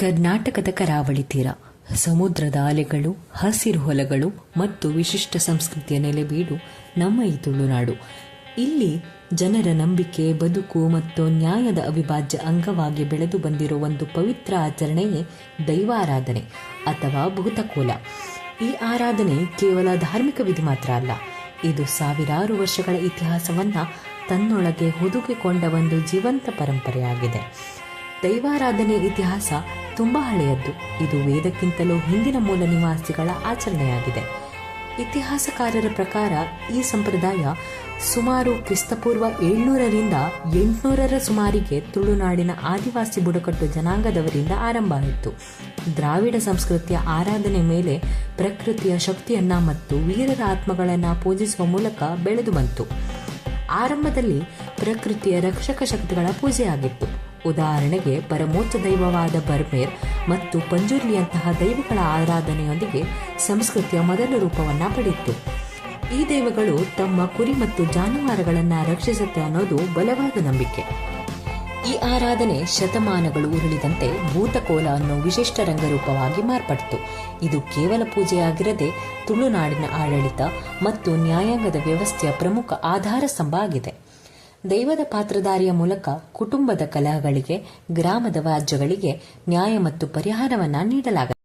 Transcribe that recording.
ಕರ್ನಾಟಕದ ಕರಾವಳಿ ತೀರ. ಸಮುದ್ರದ ಅಲೆಗಳು ಹಸಿರು ಹೊಲಗಳು ಮತ್ತು ವಿಶಿಷ್ಟ ಸಂಸ್ಕೃತಿಯ ನೆಲೆಬೀಡು ನಮ್ಮ ಈ ತುಳುನಾಡು. ಇಲ್ಲಿ ಜನರ ನಂಬಿಕೆ, ಬದುಕು ಮತ್ತು ನ್ಯಾಯದ ಅವಿಭಾಜ್ಯ ಅಂಗವಾಗಿ ಬೆಳೆದು ಬಂದಿರೋ ಒಂದು ಪವಿತ್ರ ಆಚರಣೆಯೇ ದೈವಾರಾಧನೆ ಅಥವಾ ಭೂತಕೋಲ. ಈ ಆರಾಧನೆ ಕೇವಲ ಧಾರ್ಮಿಕ ವಿಧಿ ಮಾತ್ರ ಅಲ್ಲ, ಇದು ಸಾವಿರಾರು ವರ್ಷಗಳ ಇತಿಹಾಸವನ್ನ ತನ್ನೊಳಗೆ ಹುದುಗಿಕೊಂಡ ಒಂದು ಜೀವಂತ ಪರಂಪರೆಯಾಗಿದೆ. ದೈವಾರಾಧನೆ ಇತಿಹಾಸ ತುಂಬಾ ಹಳೆಯದ್ದು. ಇದು ವೇದಕ್ಕಿಂತಲೂ ಹಿಂದಿನ ಮೂಲ ನಿವಾಸಿಗಳ ಆಚರಣೆಯಾಗಿದೆ. ಇತಿಹಾಸಕಾರರ ಪ್ರಕಾರ ಈ ಸಂಪ್ರದಾಯ ಸುಮಾರು ಕ್ರಿಸ್ತಪೂರ್ವ ಏಳ್ನೂರರಿಂದ ಎಂಟುನೂರರ ಸುಮಾರಿಗೆ ತುಳುನಾಡಿನ ಆದಿವಾಸಿ ಬುಡಕಟ್ಟು ಜನಾಂಗದವರಿಂದ ಆರಂಭ ಆಯಿತು. ದ್ರಾವಿಡ ಸಂಸ್ಕೃತಿಯ ಆರಾಧನೆ ಮೇಲೆ ಪ್ರಕೃತಿಯ ಶಕ್ತಿಯನ್ನ ಮತ್ತು ವೀರರ ಆತ್ಮಗಳನ್ನು ಪೂಜಿಸುವ ಮೂಲಕ ಬೆಳೆದು ಬಂತು. ಆರಂಭದಲ್ಲಿ ಪ್ರಕೃತಿಯ ರಕ್ಷಕ ಶಕ್ತಿಗಳ ಪೂಜೆಯಾಗಿತ್ತು. ಉದಾಹರಣೆಗೆ ಪರಮೋಚ್ಚ ದೈವವಾದ ಬರ್ಮೇರ್ ಮತ್ತು ಪಂಜುರ್ಲಿಯಂತಹ ದೈವಗಳ ಆರಾಧನೆಯೊಂದಿಗೆ ಸಂಸ್ಕೃತಿಯ ಮೊದಲ ರೂಪವನ್ನ ಪಡೆಯಿತು. ಈ ದೈವಗಳು ತಮ್ಮ ಕುರಿ ಮತ್ತು ಜಾನುವಾರುಗಳನ್ನು ರಕ್ಷಿಸುತ್ತೆ ಅನ್ನೋದು ಬಲವಾದ ನಂಬಿಕೆ. ಈ ಆರಾಧನೆ ಶತಮಾನಗಳು ಉರುಳಿದಂತೆ ಭೂತಕೋಲ ಅನ್ನೋ ವಿಶಿಷ್ಟ ರಂಗರೂಪವಾಗಿ ಮಾರ್ಪಟ್ಟಿತು ಇದು ಕೇವಲ ಪೂಜೆಯಾಗಿರದೆ ತುಳುನಾಡಿನ ಆಡಳಿತ ಮತ್ತು ನ್ಯಾಯಾಂಗದ ವ್ಯವಸ್ಥೆಯ ಪ್ರಮುಖ ಆಧಾರ ಸ್ತಂಭ ಆಗಿದೆ. ದೈವದ ಪಾತ್ರಧಾರಿಯ ಮೂಲಕ ಕುಟುಂಬದ ಕಲಹಗಳಿಗೆ ಗ್ರಾಮದ ವ್ಯಾಜ್ಯಗಳಿಗೆ ನ್ಯಾಯ ಮತ್ತು ಪರಿಹಾರವನ್ನು ನೀಡಲಾಗಿದೆ.